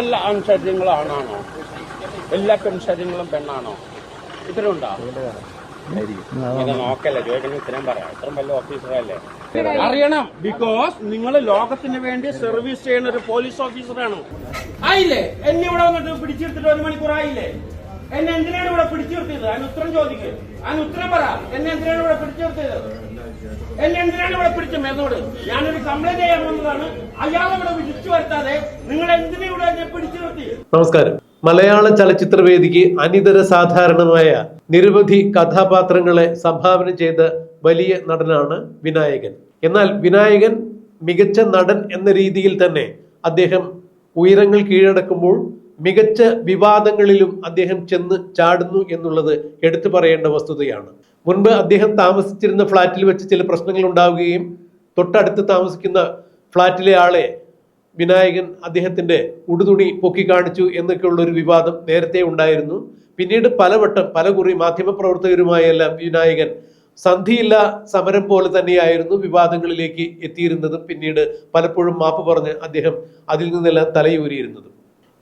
എല്ലാ ആൺശരീരങ്ങളും ആണാണോ എല്ലാ പെൺശരീരങ്ങളും പെണ്ണാണോ? ഇത്ര ഇത് നോക്കല്ലേ ഓഫീസറല്ലേ അറിയണം ബിക്കോസ് നിങ്ങൾ ലോകത്തിന് വേണ്ടി സർവീസ് ചെയ്യുന്ന ഒരു പോലീസ് ഓഫീസറാണ് ആയില്ലേ? എന്നെ ഇവിടെ വന്നിട്ട് പിടിച്ചെടുത്തിട്ട് ഒരു മണിക്കൂർ ആയില്ലേ? എന്നെ എന്തിനാണ് ഇവിടെ പിടിച്ചു നിർത്തിയത് അതിന് ഉത്തരം ചോദിക്കും. അതിന് ഉത്തരം പറ. എന്നെ എന്തിനാണ് ഇവിടെ പിടിച്ചെടുത്തത് എന്നെ എന്തിനാണ് ഇവിടെ പിടിച്ച മെന്നോട് ഞാനൊരു കംപ്ലൈന്റ് ചെയ്യാൻ വന്നതാണ് അയാളെ ഇവിടെ വിളിച്ചു വരുത്താതെ നിങ്ങൾ എന്തിനാ ഇവിടെ എന്നെ പിടിച്ചു നിർത്തി? നമസ്കാരം. മലയാള ചലച്ചിത്രവേദിക്ക് അനിതര സാധാരണമായ നിരവധി കഥാപാത്രങ്ങളെ സംഭാവന ചെയ്ത വലിയ നടനാണ് വിനായകൻ. എന്നാൽ വിനായകൻ മികച്ച നടൻ എന്ന രീതിയിൽ തന്നെ അദ്ദേഹം ഉയരങ്ങൾ കീഴടക്കുമ്പോൾ മികച്ച വിവാദങ്ങളിലും അദ്ദേഹം ചെന്ന് ചാടുന്നു എന്നുള്ളത് എടുത്തു പറയേണ്ട വസ്തുതയാണ്. മുൻപ് അദ്ദേഹം താമസിച്ചിരുന്ന ഫ്ളാറ്റിൽ വെച്ച് ചില പ്രശ്നങ്ങൾ ഉണ്ടാവുകയും തൊട്ടടുത്ത് താമസിക്കുന്ന ഫ്ളാറ്റിലെ ആളെ വിനായകൻ അദ്ദേഹത്തിന്റെ ഉടുതുണി പൊക്കി കാണിച്ചു എന്നൊക്കെയുള്ള ഒരു വിവാദം നേരത്തെ ഉണ്ടായിരുന്നു. പിന്നീട് പലവട്ടം പല കുറി മാധ്യമപ്രവർത്തകരുമായെല്ലാം വിനായകൻ സന്ധിയില്ല സമരം പോലെ തന്നെയായിരുന്നു വിവാദങ്ങളിലേക്ക് എത്തിയിരുന്നതും. പിന്നീട് പലപ്പോഴും മാപ്പ് പറഞ്ഞ് അദ്ദേഹം അതിൽ നിന്നെല്ലാം തലയൂരിയിരുന്നതും.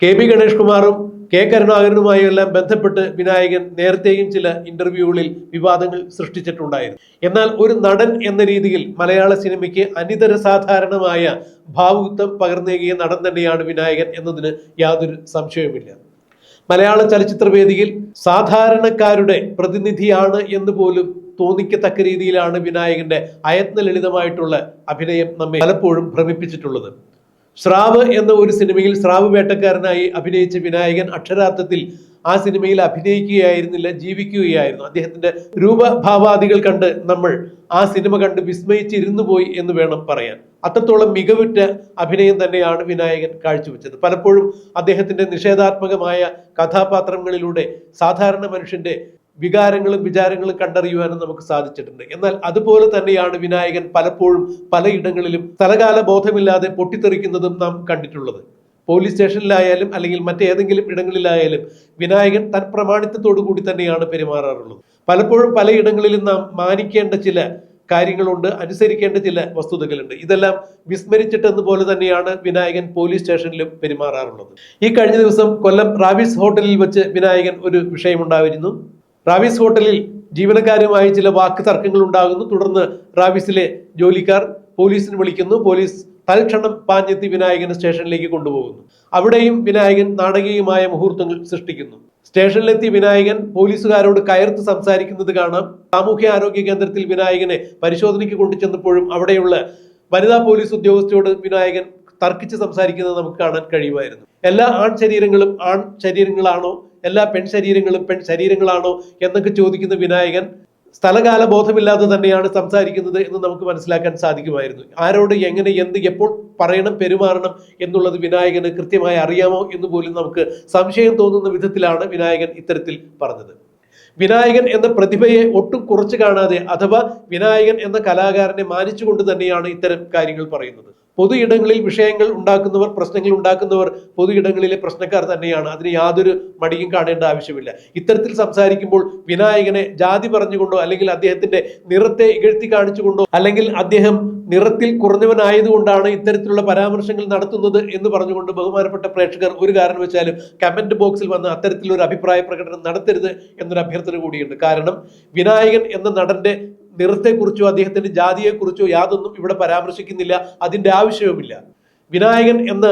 കെ ബി ഗണേഷ് കുമാറും കെ കരുണാകരനുമായും എല്ലാം ബന്ധപ്പെട്ട് വിനായകൻ നേരത്തെയും ചില ഇന്റർവ്യൂകളിൽ വിവാദങ്ങൾ സൃഷ്ടിച്ചിട്ടുണ്ടായിരുന്നു. എന്നാൽ ഒരു നടൻ എന്ന രീതിയിൽ മലയാള സിനിമയ്ക്ക് അനിതര സാധാരണമായ ഭാവുത്വം പകർന്നേകിയ നടൻ തന്നെയാണ് വിനായകൻ എന്നതിന് യാതൊരു സംശയവുമില്ല. മലയാള ചലച്ചിത്ര വേദിയിൽ സാധാരണക്കാരുടെ പ്രതിനിധിയാണ് എന്ന് പോലും തോന്നിക്കത്തക്ക രീതിയിലാണ് വിനായകന്റെ അയത്ന ലളിതമായിട്ടുള്ള അഭിനയം നമ്മെ പലപ്പോഴും ഭ്രമിപ്പിച്ചിട്ടുള്ളത്. സ്രാവ് എന്ന ഒരു സിനിമയിൽ സ്രാവ് വേട്ടക്കാരനായി അഭിനയിച്ച വിനായകൻ അക്ഷരാർത്ഥത്തിൽ ആ സിനിമയിൽ അഭിനയിക്കുകയായിരുന്നില്ല ജീവിക്കുകയായിരുന്നു. അദ്ദേഹത്തിന്റെ രൂപഭാവാദികൾ കണ്ട് നമ്മൾ ആ സിനിമ കണ്ട് വിസ്മയിച്ചിരുന്നു പോയി എന്ന് വേണം പറയാൻ. അത്രത്തോളം മികവുറ്റ അഭിനയം തന്നെയാണ് വിനായകൻ കാഴ്ചവെച്ചത്. പലപ്പോഴും അദ്ദേഹത്തിന്റെ നിഷേധാത്മകമായ കഥാപാത്രങ്ങളിലൂടെ സാധാരണ മനുഷ്യന്റെ വികാരങ്ങളും വിചാരങ്ങളും കണ്ടറിയുവാനും നമുക്ക് സാധിച്ചിട്ടുണ്ട്. എന്നാൽ അതുപോലെ തന്നെയാണ് വിനായകൻ പലപ്പോഴും പലയിടങ്ങളിലും സ്ഥലകാല ബോധമില്ലാതെ പൊട്ടിത്തെറിക്കുന്നതും നാം കണ്ടിട്ടുള്ളത്. പോലീസ് സ്റ്റേഷനിലായാലും അല്ലെങ്കിൽ മറ്റേതെങ്കിലും ഇടങ്ങളിലായാലും വിനായകൻ തൻ പ്രമാണിത്വത്തോടു കൂടി തന്നെയാണ് പെരുമാറാറുള്ളത്. പലപ്പോഴും പലയിടങ്ങളിലും നാം മാനിക്കേണ്ട ചില കാര്യങ്ങളുണ്ട് അനുസരിക്കേണ്ട ചില വസ്തുതകളുണ്ട്. ഇതെല്ലാം വിസ്മരിച്ചിട്ടെന്ന് പോലെ തന്നെയാണ് വിനായകൻ പോലീസ് സ്റ്റേഷനിലും പെരുമാറാറുള്ളത്. ഈ കഴിഞ്ഞ ദിവസം കൊല്ലം റാവിസ് ഹോട്ടലിൽ വെച്ച് വിനായകൻ ഒരു വിഷയമുണ്ടായിരുന്നു. റാവിസ് ഹോട്ടലിൽ ജീവനക്കാരുമായി ചില വാക്ക് തർക്കങ്ങൾ ഉണ്ടാകുന്നു. തുടർന്ന് റാവിസിലെ ജോലിക്കാർ പോലീസിന് വിളിക്കുന്നു. പോലീസ് തൽക്ഷണം പാഞ്ഞെത്തി വിനായകനെ സ്റ്റേഷനിലേക്ക് കൊണ്ടുപോകുന്നു. അവിടെയും വിനായകൻ നാടകീയമായ മുഹൂർത്തങ്ങൾ സൃഷ്ടിക്കുന്നു. സ്റ്റേഷനിലെത്തി വിനായകൻ പോലീസുകാരോട് കയർത്ത് സംസാരിക്കുന്നത് കാണാം. സാമൂഹ്യ ആരോഗ്യ കേന്ദ്രത്തിൽ വിനായകനെ പരിശോധനയ്ക്ക് കൊണ്ടുചെന്നപ്പോഴും അവിടെയുള്ള വനിതാ പോലീസ് ഉദ്യോഗസ്ഥയോട് വിനായകൻ തർക്കിച്ച് സംസാരിക്കുന്നത് നമുക്ക് കാണാൻ കഴിയുമായിരുന്നു. എല്ലാ ആൺ ശരീരങ്ങളും ആൺ ശരീരങ്ങളാണോ എല്ലാ പെൺ ശരീരങ്ങളും പെൺ ശരീരങ്ങളാണോ എന്നൊക്കെ ചോദിക്കുന്ന വിനായകൻ സ്ഥലകാല ബോധമില്ലാതെ തന്നെയാണ് സംസാരിക്കുന്നത് എന്ന് നമുക്ക് മനസ്സിലാക്കാൻ സാധിക്കുമായിരുന്നു. ആരോട് എങ്ങനെ എന്ത് എപ്പോൾ പറയണം പെരുമാറണം എന്നുള്ളത് വിനായകന് കൃത്യമായി അറിയാമോ എന്ന് പോലും നമുക്ക് സംശയം തോന്നുന്ന വിധത്തിലാണ് വിനായകൻ ഇത്തരത്തിൽ പറഞ്ഞത്. വിനായകൻ എന്ന പ്രതിഭയെ ഒട്ടും കുറച്ച് കാണാതെ അഥവാ വിനായകൻ എന്ന കലാകാരനെ മാനിച്ചുകൊണ്ട് തന്നെയാണ് ഇത്തരം കാര്യങ്ങൾ പറയുന്നത്. പൊതു ഇടങ്ങളിൽ വിഷയങ്ങൾ ഉണ്ടാക്കുന്നവർ പ്രശ്നങ്ങൾ ഉണ്ടാക്കുന്നവർ പൊതു ഇടങ്ങളിലെ പ്രശ്നക്കാർ തന്നെയാണ്. അതിന് യാതൊരു മടിയും കാണേണ്ട ആവശ്യമില്ല. ഇത്തരത്തിൽ സംസാരിക്കുമ്പോൾ വിനായകനെ ജാതി പറഞ്ഞുകൊണ്ടോ അല്ലെങ്കിൽ അദ്ദേഹത്തിന്റെ നിറത്തെ ഇകഴ്ത്തി കാണിച്ചുകൊണ്ടോ അല്ലെങ്കിൽ അദ്ദേഹം നിറത്തിൽ കുറഞ്ഞവനായതുകൊണ്ടാണ് ഇത്തരത്തിലുള്ള പരാമർശങ്ങൾ നടത്തുന്നത് എന്ന് പറഞ്ഞുകൊണ്ട് ബഹുമാനപ്പെട്ട പ്രേക്ഷകർ ഒരു കാരണം വെച്ചാലും കമന്റ് ബോക്സിൽ വന്ന് അത്തരത്തിലൊരു അഭിപ്രായ പ്രകടനം നടത്തരുത് എന്നൊരു അഭ്യർത്ഥന കൂടിയുണ്ട്. കാരണം വിനായകൻ എന്ന നടന്റെ നിറത്തെക്കുറിച്ചോ അദ്ദേഹത്തിന്റെ ജാതിയെക്കുറിച്ചോ യാതൊന്നും ഇവിടെ പരാമർശിക്കുന്നില്ല. അതിന്റെ ആവശ്യവുമില്ല. വിനായകൻ എന്ന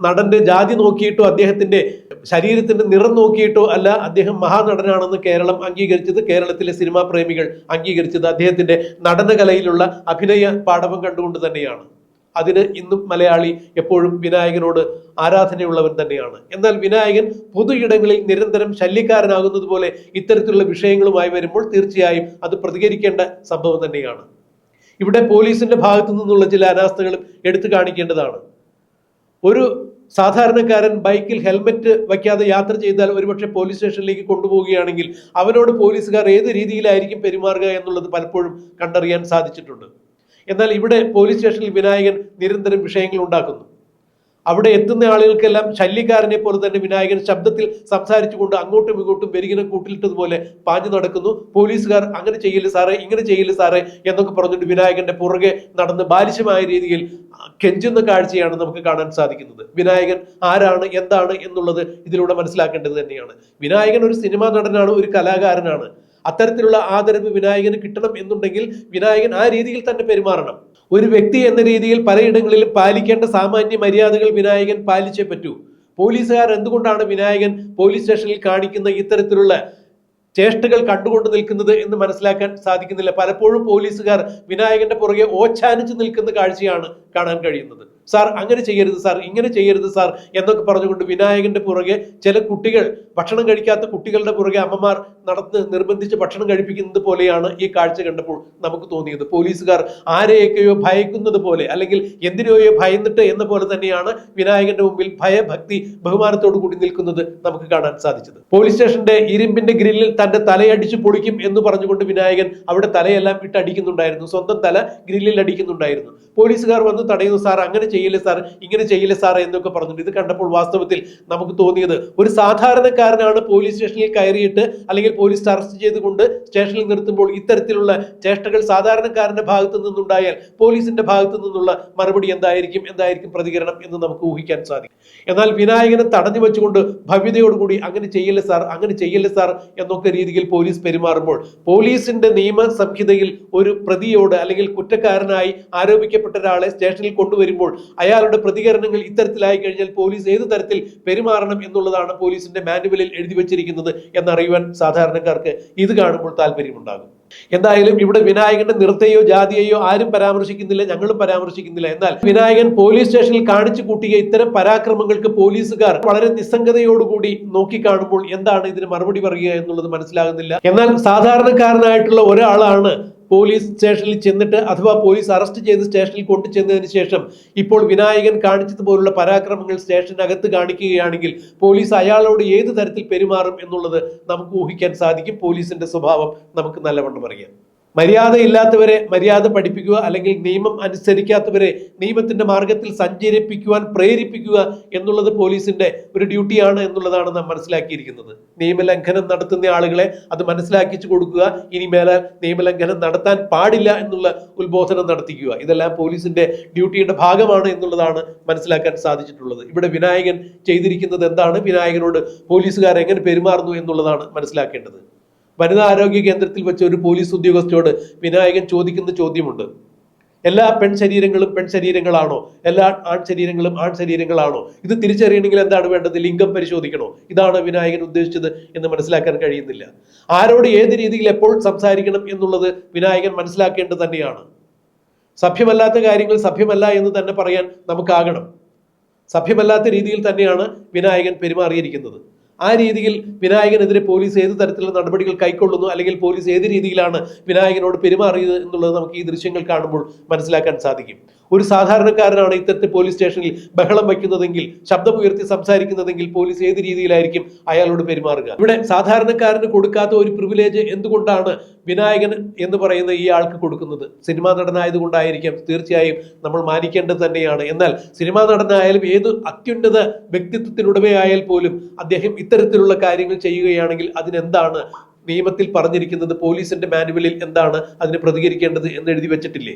നടന്റെ ജാതി നോക്കിയിട്ടോ അദ്ദേഹത്തിന്റെ ശരീരത്തിന്റെ നിറം നോക്കിയിട്ടോ അല്ല അദ്ദേഹം മഹാനടനാണെന്ന് കേരളം അംഗീകരിച്ചത് കേരളത്തിലെ സിനിമാ പ്രേമികൾ അംഗീകരിച്ചത് അദ്ദേഹത്തിന്റെ നടനകലയിലുള്ള അഭിനയ പാഠവം കണ്ടുകൊണ്ട് തന്നെയാണ്. അതിന് ഇന്നും മലയാളി എപ്പോഴും വിനായകനോട് ആരാധനയുള്ളവൻ തന്നെയാണ്. എന്നാൽ വിനായകൻ പൊതു ഇടങ്ങളിൽ നിരന്തരം ശല്യക്കാരനാകുന്നത് പോലെ ഇത്തരത്തിലുള്ള വിഷയങ്ങളുമായി വരുമ്പോൾ തീർച്ചയായും അത് പ്രതികരിക്കേണ്ട സംഭവം തന്നെയാണ്. ഇവിടെ പോലീസിന്റെ ഭാഗത്തു നിന്നുള്ള ചില അനാസ്ഥകളും എടുത്തു കാണിക്കേണ്ടതാണ്. ഒരു സാധാരണക്കാരൻ ബൈക്കിൽ ഹെൽമറ്റ് വയ്ക്കാതെ യാത്ര ചെയ്താൽ ഒരുപക്ഷെ പോലീസ് സ്റ്റേഷനിലേക്ക് കൊണ്ടുപോവുകയാണെങ്കിൽ അവനോട് പോലീസുകാർ ഏത് രീതിയിലായിരിക്കും പെരുമാറുക എന്നുള്ളത് പലപ്പോഴും കണ്ടറിയാൻ സാധിച്ചിട്ടുണ്ട്. എന്നാൽ ഇവിടെ പോലീസ് സ്റ്റേഷനിൽ വിനായകൻ നിരന്തരം വിഷയങ്ങൾ ഉണ്ടാക്കുന്നു. അവിടെ എത്തുന്ന ആളുകൾക്കെല്ലാം ശല്യക്കാരനെ പോലെ തന്നെ വിനായകൻ ശബ്ദത്തിൽ സംസാരിച്ചുകൊണ്ട് അങ്ങോട്ടും ഇങ്ങോട്ടും പെരുകിനെ കൂട്ടിലിട്ടതുപോലെ പാഞ്ഞു നടക്കുന്നു. പോലീസുകാർ അങ്ങനെ ചെയ്യില്ല സാറേ ഇങ്ങനെ ചെയ്യില്ല സാറേ എന്നൊക്കെ പറഞ്ഞിട്ട് വിനായകന്റെ പുറകെ നടന്ന് ബാലിശമായ രീതിയിൽ കെഞ്ചുന്ന കാഴ്ചയാണ് നമുക്ക് കാണാൻ സാധിക്കുന്നത്. വിനായകൻ ആരാണ് എന്താണ് എന്നുള്ളത് ഇതിലൂടെ മനസ്സിലാക്കേണ്ടത് തന്നെയാണ്. വിനായകൻ ഒരു സിനിമാ നടനാണ് ഒരു കലാകാരനാണ്. അത്തരത്തിലുള്ള ആദരവ് വിനായകന് കിട്ടണം എന്നുണ്ടെങ്കിൽ വിനായകൻ ആ രീതിയിൽ തന്നെ പെരുമാറണം. ഒരു വ്യക്തി എന്ന രീതിയിൽ പലയിടങ്ങളിലും പാലിക്കേണ്ട സാമാന്യ മര്യാദകൾ വിനായകൻ പാലിച്ചേ പറ്റൂ. പോലീസുകാർ എന്തുകൊണ്ടാണ് വിനായകൻ പോലീസ് സ്റ്റേഷനിൽ കാണിക്കുന്ന ഇത്തരത്തിലുള്ള ചേഷ്ടകൾ കണ്ടുകൊണ്ട് നിൽക്കുന്നത് എന്ന് മനസ്സിലാക്കാൻ സാധിക്കുന്നില്ല. പലപ്പോഴും പോലീസുകാർ വിനായകന്റെ പുറകെ ഓച്ചാനിച്ച് നിൽക്കുന്ന കാഴ്ചയാണ് കാണാൻ കഴിയുന്നത്. സാർ അങ്ങനെ ചെയ്യരുത് സാർ ഇങ്ങനെ ചെയ്യരുത് സാർ എന്നൊക്കെ പറഞ്ഞുകൊണ്ട് വിനായകന്റെ പുറകെ ചില കുട്ടികൾ ഭക്ഷണം കഴിക്കാത്ത കുട്ടികളുടെ പുറകെ അമ്മമാർ നടന്ന് നിർബന്ധിച്ച് ഭക്ഷണം കഴിപ്പിക്കുന്നത് പോലെയാണ് ഈ കാഴ്ച കണ്ടപ്പോൾ നമുക്ക് തോന്നിയത്. പോലീസുകാർ ആരെയൊക്കെയോ ഭയക്കുന്നത് പോലെ അല്ലെങ്കിൽ എന്തിനെയോ ഭയന്നിട്ട് എന്ന പോലെ തന്നെയാണ് വിനായകന്റെ മുമ്പിൽ ഭയഭക്തി ബഹുമാനത്തോടു കൂടി നിൽക്കുന്നത് നമുക്ക് കാണാൻ സാധിച്ചത്. പോലീസ് സ്റ്റേഷന്റെ ഇരുമ്പിന്റെ ഗ്രില്ലിൽ തന്റെ തലയടിച്ച് പൊളിക്കും എന്ന് പറഞ്ഞുകൊണ്ട് വിനായകൻ അവിടെ തലയെല്ലാം ഇട്ടടിക്കുന്നുണ്ടായിരുന്നു സ്വന്തം തല ഗ്രില്ലിൽ അടിക്കുന്നുണ്ടായിരുന്നു. പോലീസുകാർ വന്ന് തടയുന്നു സാർ അങ്ങനെ ചെയ്യില്ല സാർ? ഇങ്ങനെ ചെയ്യില്ല സാർ എന്നൊക്കെ പറഞ്ഞിട്ട് ഇത് കണ്ടപ്പോൾ വാസ്തവത്തിൽ നമുക്ക് തോന്നിയത് ഒരു സാധാരണക്കാരനാണ് പോലീസ് സ്റ്റേഷനിൽ കയറിയിട്ട് അല്ലെങ്കിൽ പോലീസ് അറസ്റ്റ് ചെയ്തുകൊണ്ട് സ്റ്റേഷനിൽ നിർത്തുമ്പോൾ ഇത്തരത്തിലുള്ള ചേഷ്ടകൾ സാധാരണക്കാരന്റെ ഭാഗത്തു നിന്നുണ്ടായാൽ പോലീസിന്റെ ഭാഗത്തു നിന്നുള്ള മറുപടി എന്തായിരിക്കും? എന്തായിരിക്കും പ്രതികരണം എന്ന് നമുക്ക് ഊഹിക്കാൻ സാധിക്കും. എന്നാൽ വിനായകനെ തടഞ്ഞു വെച്ചുകൊണ്ട് ഭവ്യതയോടുകൂടി അങ്ങനെ ചെയ്യില്ല സാർ? അങ്ങനെ ചെയ്യില്ല സാർ? എന്നൊക്കെ രീതിയിൽ പോലീസ് പെരുമാറുമ്പോൾ പോലീസിന്റെ നിയമ സംഹിതയിൽ ഒരു പ്രതിയോട് അല്ലെങ്കിൽ കുറ്റക്കാരനായി ആരോപിക്കപ്പെട്ട ഒരാളെ സ്റ്റേഷനിൽ കൊണ്ടുവരുമ്പോൾ അയാളുടെ പ്രതികരണങ്ങൾ ഇത്തരത്തിലായി കഴിഞ്ഞാൽ പോലീസ് ഏത് തരത്തിൽ പെരുമാറണം എന്നുള്ളതാണ് പോലീസിന്റെ മാനുവലിൽ എഴുതി വെച്ചിരിക്കുന്നത് എന്നറിയുവാൻ സാധാരണക്കാർക്ക് ഇത് കാണുമ്പോൾ താല്പര്യമുണ്ടാകും എന്തായാലും ഇവിടെ വിനായകന്റെ നിർത്തയോ ജാതിയെയോ ആരും പരാമർശിക്കുന്നില്ല ഞങ്ങളും പരാമർശിക്കുന്നില്ല. എന്നാൽ വിനായകൻ പോലീസ് സ്റ്റേഷനിൽ കാണിച്ചു കൂട്ടിയ ഇത്തരം പരാക്രമങ്ങൾക്ക് പോലീസുകാർ വളരെ നിസ്സംഗതയോടുകൂടി നോക്കിക്കാണുമ്പോൾ എന്താണ് ഇതിന് മറുപടി പറയുക എന്നുള്ളത് മനസ്സിലാകുന്നില്ല. എന്നാൽ സാധാരണക്കാരനായിട്ടുള്ള ഒരാളാണ് പോലീസ് സ്റ്റേഷനിൽ ചെന്നിട്ട് അഥവാ പോലീസ് അറസ്റ്റ് ചെയ്ത് സ്റ്റേഷനിൽ കൊണ്ടു ചെന്നതിന് ശേഷം ഇപ്പോൾ വിനായകൻ കാണിച്ചതുപോലുള്ള പരാക്രമങ്ങൾ സ്റ്റേഷനകത്ത് കാണിക്കുകയാണെങ്കിൽ പോലീസ് അയാളോട് ഏത് തരത്തിൽ പെരുമാറും എന്നുള്ളത് നമുക്ക് ഊഹിക്കാൻ സാധിക്കും. പോലീസിന്റെ സ്വഭാവം നമുക്ക് നല്ലവണ്ണം അറിയാം. മര്യാദയില്ലാത്തവരെ മര്യാദ പഠിപ്പിക്കുക അല്ലെങ്കിൽ നിയമം അനുസരിക്കാത്തവരെ നിയമത്തിന്റെ മാർഗത്തിൽ സഞ്ചരിപ്പിക്കുവാൻ പ്രേരിപ്പിക്കുക എന്നുള്ളത് പോലീസിന്റെ ഒരു ഡ്യൂട്ടിയാണ് എന്നുള്ളതാണ് നാം മനസ്സിലാക്കിയിരിക്കുന്നത്. നിയമലംഘനം നടത്തുന്ന ആളുകളെ അത് മനസ്സിലാക്കിച്ചു കൊടുക്കുക ഇനി മേലെ നിയമലംഘനം നടത്താൻ പാടില്ല എന്നുള്ള ഉത്ബോധനം നടത്തിക്കുക. ഇതെല്ലാം പോലീസിന്റെ ഡ്യൂട്ടിയുടെ ഭാഗമാണ് എന്നുള്ളതാണ് മനസ്സിലാക്കാൻ സാധിച്ചിട്ടുള്ളത്. ഇവിടെ വിനായകൻ ചെയ്തിരിക്കുന്നത് എന്താണ്? വിനായകനോട് പോലീസുകാർ എങ്ങനെ പെരുമാറുന്നു എന്നുള്ളതാണ് മനസ്സിലാക്കേണ്ടത്. വനിതാ ആരോഗ്യ കേന്ദ്രത്തിൽ വെച്ച് ഒരു പോലീസ് ഉദ്യോഗസ്ഥയോട് വിനായകൻ ചോദിക്കുന്ന ചോദ്യമുണ്ട്. എല്ലാ പെൺ ശരീരങ്ങളും പെൺ ശരീരങ്ങളാണോ? എല്ലാ ആൺ ശരീരങ്ങളും ആൺ ശരീരങ്ങളാണോ? ഇത് തിരിച്ചറിയണമെങ്കിൽ എന്താണ് വേണ്ടത്? ലിംഗം പരിശോധിക്കണോ? ഇതാണ് വിനായകൻ ഉദ്ദേശിച്ചത് എന്ന് മനസ്സിലാക്കാൻ കഴിയുന്നില്ല. ആരോട് ഏത് രീതിയിൽ എപ്പോൾ സംസാരിക്കണം എന്നുള്ളത് വിനായകൻ മനസ്സിലാക്കേണ്ടത് തന്നെയാണ്. സഭ്യമല്ലാത്ത കാര്യങ്ങൾ സഭ്യമല്ല എന്ന് തന്നെ പറയാൻ നമുക്കാകണം. സഭ്യമല്ലാത്ത രീതിയിൽ തന്നെയാണ് വിനായകൻ പെരുമാറിയിരിക്കുന്നത്. ആ രീതിയിൽ വിനായകനെതിരെ പോലീസ് ഏത് തരത്തിലുള്ള നടപടികൾ കൈക്കൊള്ളുന്നു അല്ലെങ്കിൽ പോലീസ് ഏത് രീതിയിലാണ് വിനായകനോട് പെരുമാറിയത് എന്നുള്ളത് നമുക്ക് ഈ ദൃശ്യങ്ങൾ കാണുമ്പോൾ മനസ്സിലാക്കാൻ സാധിക്കും. ഒരു സാധാരണക്കാരനാണ് ഇത്തരത്തിൽ പോലീസ് സ്റ്റേഷനിൽ ബഹളം വയ്ക്കുന്നതെങ്കിൽ ശബ്ദമുയർത്തി സംസാരിക്കുന്നതെങ്കിൽ പോലീസ് ഏത് രീതിയിലായിരിക്കും അയാളോട് പെരുമാറുക? ഇവിടെ സാധാരണക്കാരന് കൊടുക്കാത്ത ഒരു പ്രിവിലേജ് എന്തുകൊണ്ടാണ് വിനായകൻ എന്ന് പറയുന്ന ഈ ആൾക്ക് കൊടുക്കുന്നത്? സിനിമാ നടനായതുകൊണ്ടായിരിക്കാം തീർച്ചയായും നമ്മൾ മാനിക്കേണ്ടത് തന്നെയാണ്. എന്നാൽ സിനിമാ നടനായാലും ഏത് അത്യുന്നത വ്യക്തിത്വത്തിനുടമയായാൽ പോലും അദ്ദേഹം ഇത്തരത്തിലുള്ള കാര്യങ്ങൾ ചെയ്യുകയാണെങ്കിൽ അതിനെന്താണ് നിയമത്തിൽ പറഞ്ഞിരിക്കുന്നത്? പോലീസിന്റെ മാനുവലിൽ എന്താണ് അതിന് പ്രതികരിക്കേണ്ടത് എന്ന് എഴുതി വെച്ചിട്ടില്ലേ?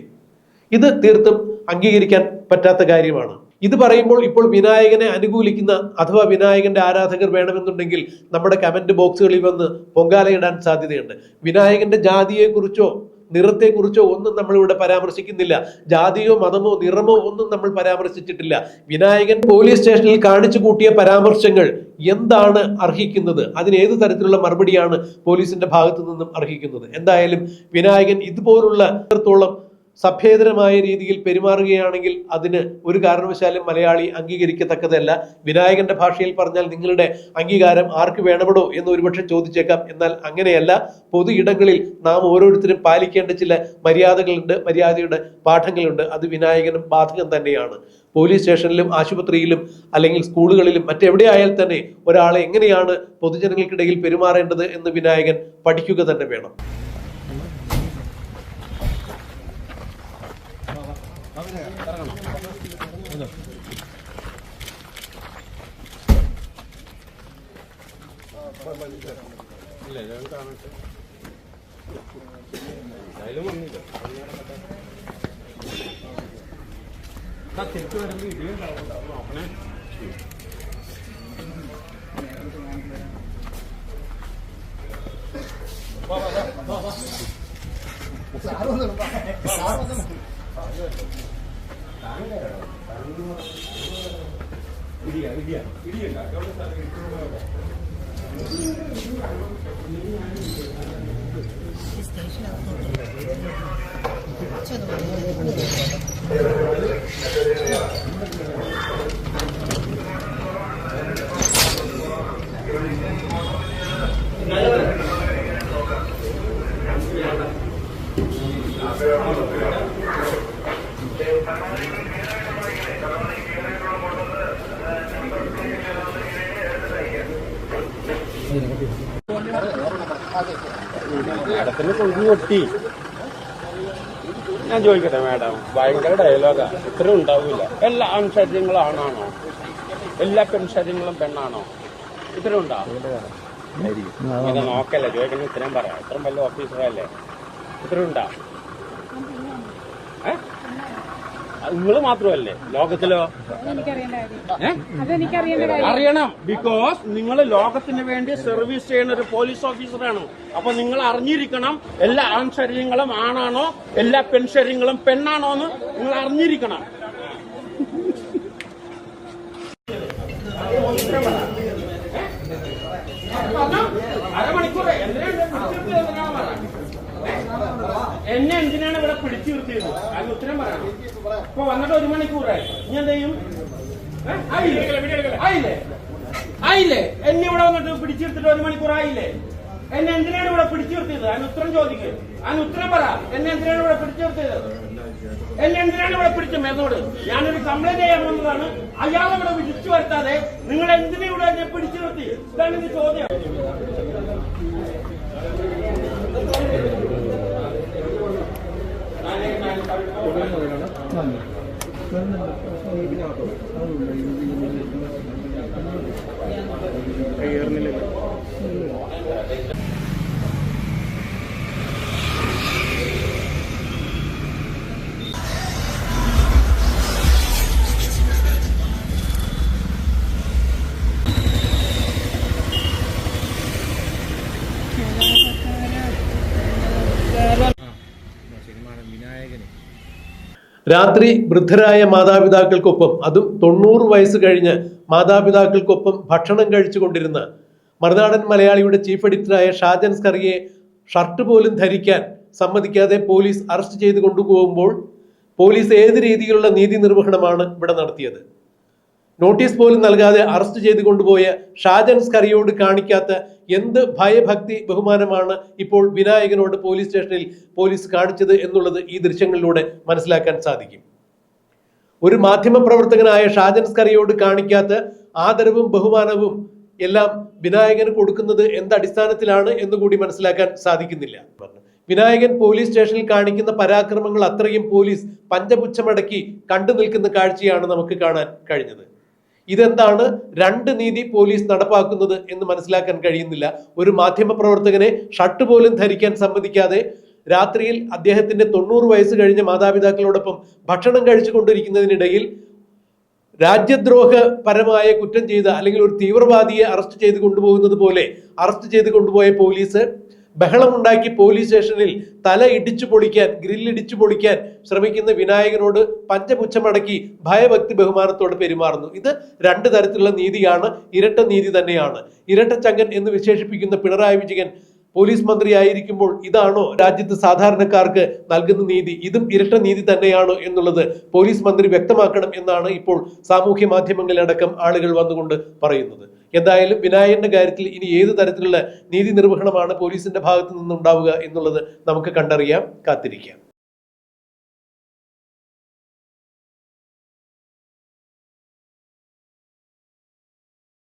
ഇത് തീർത്തും അംഗീകരിക്കാൻ പറ്റാത്ത കാര്യമാണ്. ഇത് പറയുമ്പോൾ ഇപ്പോൾ വിനായകനെ അനുകൂലിക്കുന്ന അഥവാ വിനായകന്റെ ആരാധകർ വേണമെന്നുണ്ടെങ്കിൽ നമ്മുടെ കമന്റ് ബോക്സുകളിൽ വന്ന് പൊങ്കാലയിടാൻ സാധ്യതയുണ്ട്. വിനായകന്റെ ജാതിയെക്കുറിച്ചോ നിറത്തെക്കുറിച്ചോ ഒന്നും നമ്മൾ ഇവിടെ പരാമർശിക്കുന്നില്ല. ജാതിയോ മതമോ നിറമോ ഒന്നും നമ്മൾ പരാമർശിച്ചിട്ടില്ല. വിനായകൻ പോലീസ് സ്റ്റേഷനിൽ കാണിച്ചു കൂട്ടിയ പരാമർശങ്ങൾ എന്താണ് അർഹിക്കുന്നത്? അതിന് ഏത് തരത്തിലുള്ള മറുപടിയാണ് പോലീസിന്റെ ഭാഗത്തു നിന്നും അർഹിക്കുന്നത്? എന്തായാലും വിനായകൻ ഇതുപോലുള്ള എത്രത്തോളം സഭ്യേതരമായ രീതിയിൽ പെരുമാറുകയാണെങ്കിൽ അതിന് ഒരു കാരണവശാലും മലയാളി അംഗീകരിക്കത്തക്കതല്ല. വിനായകന്റെ ഭാഷയിൽ പറഞ്ഞാൽ നിങ്ങളുടെ അംഗീകാരം ആർക്ക് വേണമെടോ എന്ന് ഒരുപക്ഷെ ചോദിച്ചേക്കാം. എന്നാൽ അങ്ങനെയല്ല. പൊതു ഇടങ്ങളിൽ നാം ഓരോരുത്തരും പാലിക്കേണ്ട ചില മര്യാദകളുണ്ട് മര്യാദയുടെ പാഠങ്ങളുണ്ട്. അത് വിനായകനും ബാധകം തന്നെയാണ്. പോലീസ് സ്റ്റേഷനിലും ആശുപത്രിയിലും അല്ലെങ്കിൽ സ്കൂളുകളിലും മറ്റെവിടെയായാൽ തന്നെ ഒരാളെ എങ്ങനെയാണ് പൊതുജനങ്ങൾക്കിടയിൽ പെരുമാറേണ്ടത് എന്ന് വിനായകൻ പഠിക്കുക തന്നെ വേണം. ഇല്ല ഞാൻ കാണട്ടെ അതിലും വന്നില്ല തിരിച്ചു വരുമ്പോൾ ഇടിയും ഉണ്ടാവും അവനെ കൊട്ടി ഞാൻ ചോദിക്കട്ടെ മാഡം? ഭയങ്കര ഡയലോഗാ ഇത്ര ഉണ്ടാവില്ല എല്ലാ ആൺശര്യങ്ങളും ആണാണോ? എല്ലാ പെൺശര്യങ്ങളും പെണ്ണാണോ? ഇത്ര ഉണ്ടോ? ഇത് നോക്കല്ലേ ചോദിക്കണ ഇത്രയും പറയാം. ഇത്രയും വലിയ ഓഫീസറല്ലേ ഇത്ര ഉണ്ടാ? നിങ്ങൾ മാത്രമല്ലേ? ലോകത്തിലോ? അറിയണം. ബിക്കോസ് നിങ്ങൾ ലോകത്തിന് വേണ്ടി സർവീസ് ചെയ്യുന്ന ഒരു പോലീസ് ഓഫീസറാണ് അപ്പൊ നിങ്ങൾ അറിഞ്ഞിരിക്കണം എല്ലാ ആൺശരീരങ്ങളും ആണാണോ എല്ലാ പെൺശരീരങ്ങളും പെണ്ണാണോ എന്ന് നിങ്ങൾ അറിഞ്ഞിരിക്കണം. എന്നെ എന്തിനാണ് ഇവിടെ പിടിച്ചു നിർത്തിയത്? അതിന് ഉത്തരം പറയണം. ഇപ്പൊ വന്നിട്ട് ഒരു മണിക്കൂറായി. ഇനി എന്ത് ചെയ്യും? ആയില്ലേ? ആയില്ലേ? എന്നെ ഇവിടെ വന്നിട്ട് പിടിച്ചു നിർത്തിട്ട് ഒരു മണിക്കൂർ ആയില്ലേ? എന്നെ എന്തിനാണ് ഇവിടെ പിടിച്ചു നിർത്തിയത്? അതിന് ഉത്തരം ചോദിക്കുക അതിന് ഉത്തരം പറ. എന്നെ എന്തിനാണ് ഇവിടെ പിടിച്ചു നിർത്തിയത്? എന്നെ എന്തിനാണ് ഇവിടെ പിടിച്ചു എന്നോട് ഞാനൊരു കംപ്ലൈന്റ് ചെയ്യാൻ വന്നതാണ്. അയാളെ ഇവിടെ വിളിച്ചു വരുത്താതെ നിങ്ങൾ എന്തിനാ ഇവിടെ എന്നെ പിടിച്ചു നിർത്തി? ഇതാണ് ചോദ്യം. Câmara രാത്രി വൃദ്ധരായ മാതാപിതാക്കൾക്കൊപ്പം അതും തൊണ്ണൂറ് വയസ്സ് കഴിഞ്ഞ് മാതാപിതാക്കൾക്കൊപ്പം ഭക്ഷണം കഴിച്ചുകൊണ്ടിരുന്ന മറുനാടൻ മലയാളിയുടെ ചീഫ് എഡിറ്ററായ ഷാജൻ സ്കറിയെ ഷർട്ട് പോലും ധരിക്കാൻ സമ്മതിക്കാതെ പോലീസ് അറസ്റ്റ് ചെയ്ത് കൊണ്ടുപോകുമ്പോൾ പോലീസ് ഏത് രീതിയിലുള്ള നീതി നിർവഹണമാണ് ഇവിടെ നടത്തിയത്? നോട്ടീസ് പോലും നൽകാതെ അറസ്റ്റ് ചെയ്ത് കൊണ്ടുപോയ ഷാജൻ സ്കറിയോട് കാണിക്കാത്ത എന്ത് ഭയഭക്തി ബഹുമാനമാണ് ഇപ്പോൾ വിനായകനോട് പോലീസ് സ്റ്റേഷനിൽ പോലീസ് കാണിച്ചത് എന്നുള്ളത് ഈ ദൃശ്യങ്ങളിലൂടെ മനസ്സിലാക്കാൻ സാധിക്കും. ഒരു മാധ്യമ പ്രവർത്തകനായ ഷാജൻ സ്കറിയോട് കാണിക്കാത്ത ആദരവും ബഹുമാനവും എല്ലാം വിനായകന് കൊടുക്കുന്നത് എന്ത് അടിസ്ഥാനത്തിലാണ് എന്ന് കൂടി മനസ്സിലാക്കാൻ സാധിക്കുന്നില്ല. വിനായകൻ പോലീസ് സ്റ്റേഷനിൽ കാണിക്കുന്ന പരാക്രമങ്ങൾ അത്രയും പോലീസ് പഞ്ചപുച്ഛമടക്കി കണ്ടു നിൽക്കുന്ന കാഴ്ചയാണ് നമുക്ക് കാണാൻ കഴിഞ്ഞത്. ഇതെന്താണ്? രണ്ട് നീതി പോലീസ് നടപ്പാക്കുന്നത് എന്ന് മനസ്സിലാക്കാൻ കഴിയുന്നില്ല. ഒരു മാധ്യമ പ്രവർത്തകനെ ഷർട്ട് പോലും ധരിക്കാൻ സമ്മതിക്കാതെ രാത്രിയിൽ അദ്ദേഹത്തിന്റെ തൊണ്ണൂറ് വയസ്സ് കഴിഞ്ഞ മാതാപിതാക്കളോടൊപ്പം ഭക്ഷണം കഴിച്ചുകൊണ്ടിരിക്കുന്നതിനിടയിൽ രാജ്യദ്രോഹപരമായ കുറ്റം ചെയ്ത അല്ലെങ്കിൽ ഒരു തീവ്രവാദിയെ അറസ്റ്റ് ചെയ്ത് കൊണ്ടുപോകുന്നത് പോലെ അറസ്റ്റ് ചെയ്ത് കൊണ്ടുപോയ പോലീസ് ബഹളമുണ്ടാക്കി പോലീസ് സ്റ്റേഷനിൽ തല ഇടിച്ചു പൊളിക്കാൻ ഗ്രില്ലിടിച്ചു പൊളിക്കാൻ ശ്രമിക്കുന്ന വിനായകനോട് പഞ്ചപുച്ഛമടക്കി ഭയഭക്തി ബഹുമാനത്തോട് പെരുമാറുന്നു. ഇത് രണ്ട് തരത്തിലുള്ള നീതിയാണ് ഇരട്ട നീതി തന്നെയാണ്. ഇരട്ടച്ചങ്കൻ എന്ന് വിശേഷിപ്പിക്കുന്ന പിണറായി വിജയൻ പോലീസ് മന്ത്രിയായിരിക്കുമ്പോൾ ഇതാണോ രാജ്യത്ത് സാധാരണക്കാർക്ക് നൽകുന്ന നീതി? ഇതും ഇരട്ട നീതി തന്നെയാണോ എന്നുള്ളത് പോലീസ് മന്ത്രി വ്യക്തമാക്കണം എന്നാണ് ഇപ്പോൾ സാമൂഹ്യ മാധ്യമങ്ങളിലടക്കം ആളുകൾ വന്നുകൊണ്ട് പറയുന്നത്. എന്തായാലും വിനായകന്റെ കാര്യത്തിൽ ഇനി ഏത് തരത്തിലുള്ള നീതി നിർവഹണമാണ് പോലീസിന്റെ ഭാഗത്തു നിന്നുണ്ടാവുക എന്നുള്ളത് നമുക്ക് കണ്ടറിയാം കാത്തിരിക്കാം.